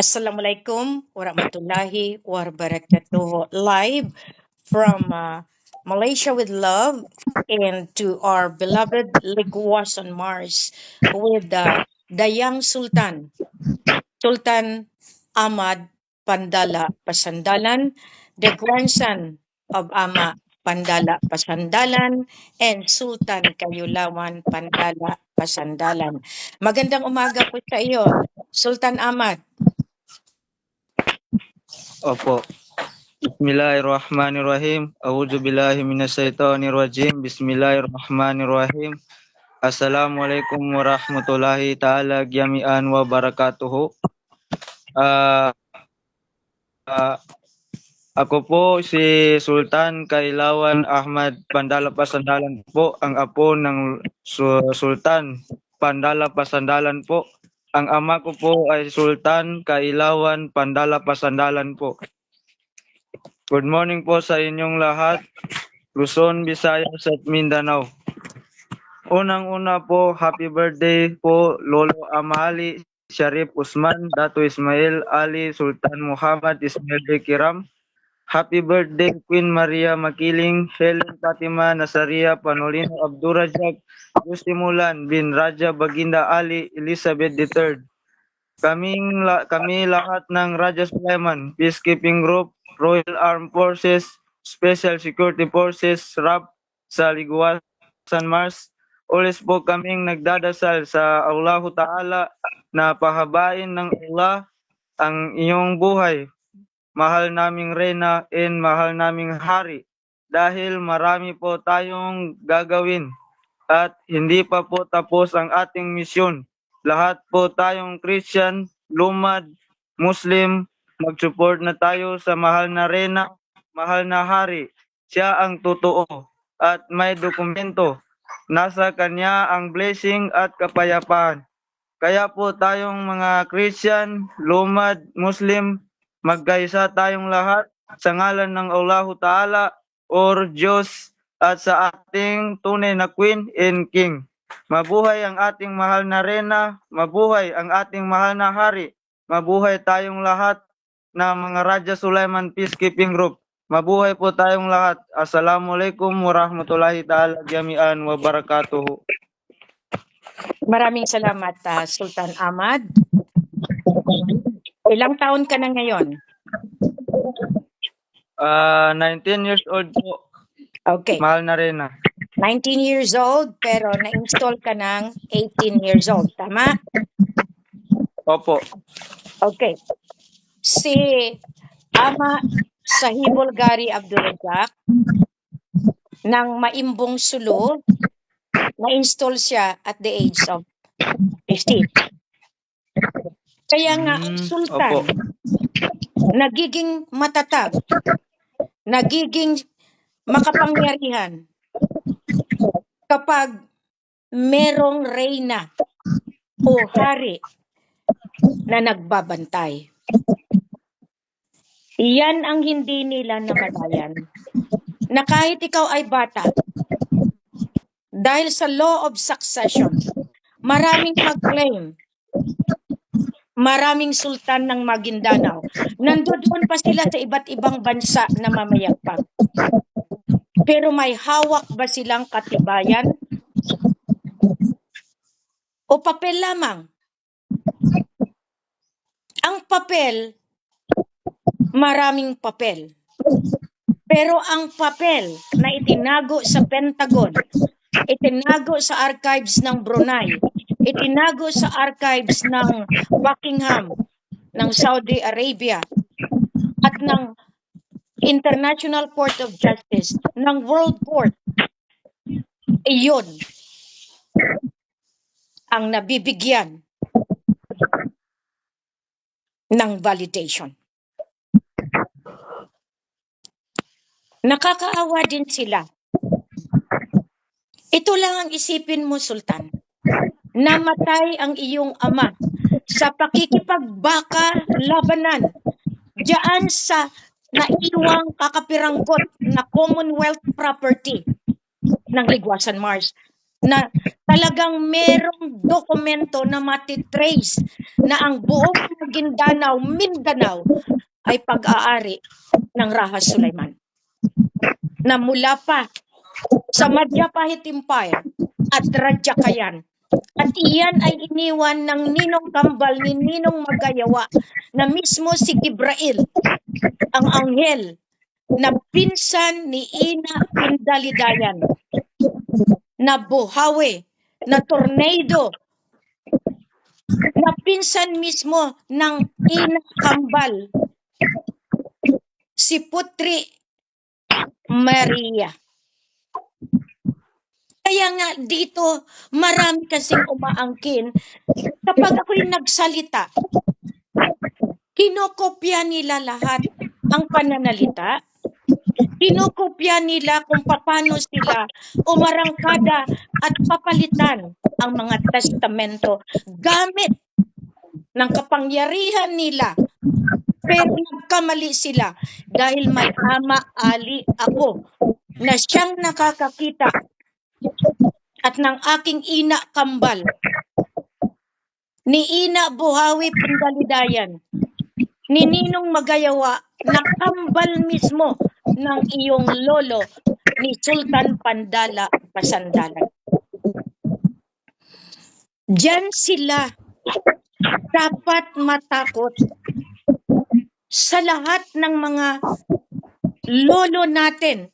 Assalamualaikum warahmatullahi wabarakatuh. Live from uh, Malaysia with love and to our beloved Liguas on Mars with uh, young Sultan, Sultan Ahmad Pandala Pasandalan, the grandson of Ama Pandala Pasandalan and Sultan Kayulawan Pandala Pasandalan. Magandang umaga po sa iyo, Sultan Ahmad. Opo. Bismillahirrahmanirrahim. A'udzu billahi minasyaitonir rajim. Bismillahirrahmanirrahim. Assalamualaikum warahmatullahi taala jami'an wa barakatuhu. Ah, ah, ako po si Sultan Kailawan Ahmad Pandala Pasandalan po, ang apo ng Su- Sultan Pandala Pasandalan po. Ang ama ko po ay Sultan Kailawan Pandala Pasandalan po. Good morning po sa inyong lahat. Luzon, Visayas at Mindanao. Unang-una po, happy birthday po Lolo Amali Sharif Usman, Dato Ismail Ali Sultan Muhammad Ismail. Kiram. Happy birthday Queen Maria Makiling, Helen Fatima Nasaria Panolino Abdurajak, Gustimulan bin Raja Baginda Ali Elizabeth III. Kaming la, kami lahat ng Raja Sulaiman Peacekeeping Group, Royal Armed Forces, Special Security Forces, RAP sa Liguasan Mars. Ulis po kaming nagdadasal sa Allahu Ta'ala na pahabain ng Allah ang iyong buhay. Mahal naming Reyna and mahal naming Hari dahil marami po tayong gagawin at hindi pa po tapos ang ating misyon. Lahat po tayong Christian, lumad, Muslim, mag-support na tayo sa mahal na Reyna, mahal na Hari. Siya ang totoo at may dokumento. Nasa kanya ang blessing at kapayapaan. Kaya po tayong mga Christian, lumad, Muslim, magkaisa tayong lahat sa ngalan ng Allahu Ta'ala or Diyos at sa ating tunay na Queen and King. Mabuhay ang ating mahal na Reyna, mabuhay ang ating mahal na Hari, mabuhay tayong lahat na mga Raja Sulaiman Peacekeeping Group. Mabuhay po tayong lahat. Assalamualaikum warahmatullahi ta'ala jami'an wa barakatuhu. Maraming salamat, ah, Sultan Ahmad. Ilang taon ka na ngayon? Ah, 19 years old po, Okay, mahal na Reyna. 19 years old pero na-install ka ng 18 years old. Tama? Opo. Okay. Si Ama Sahibul Gari Abdurrazak ng Maimbong Sulu, na-install siya at the age of 50. Kaya nga, ang Mm, sultan, opo. nagiging matatag, nagiging makapangyarihan kapag merong reyna o hari na nagbabantay. Iyan ang hindi nila namalayan. Na kahit ikaw ay bata, dahil sa law of succession, maraming mag-claim, maraming sultan ng Maguindanao. Nandoon pa sila sa iba't ibang bansa na mamayagpag. Pero may hawak ba silang katibayan? O papel lamang? Ang papel, maraming papel. Pero ang papel na itinago sa Pentagon, itinago sa archives ng Brunei, itinago sa archives ng Buckingham ng Saudi Arabia at ng International Court of Justice, ng World Court, iyon ang nabibigyan ng validation. Nakakaawa din sila. Ito lang ang isipin mo, Sultan. Namatay ang iyong ama sa pakikipagbaka labanan diyan sa naiwang kakapiranggot na Commonwealth property ng Ligwasan Mars. na talagang merong dokumento na matitrace na ang buong Maguindanao, Mindanao ay pag-aari ng Raja Sulaiman. Na mula pa sa Madhya-Pahit Empire at Radyakayan. At iyan ay iniwan ng Ninong Kambal ni Ninong Magayawa na mismo si Gibrail, ang anghel na pinsan ni Ina Pindalidayan na buhawi, na tornado, na pinsan mismo ng Ina Kambal, si Putri Maria. Kaya nga dito, marami kasing umaangkin. Kapag ako'y nagsalita, kinokopya nila lahat ang pananalita. Kinokopya nila kung paano sila umarangkada at papalitan ang mga testamento gamit ng kapangyarihan nila. Pero nagkamali sila dahil may ama ali ako na siyang nakakakita at ng aking ina kambal ni Ina Buhawi Pindalidayan ni Ninong Magayawa na kambal mismo ng iyong lolo ni Sultan Pandala Pasandalan. Diyan sila dapat matakot sa lahat ng mga lolo natin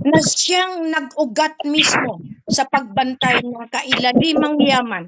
na siyang nag-ugat mismo sa pagbantay ng kailalimang yaman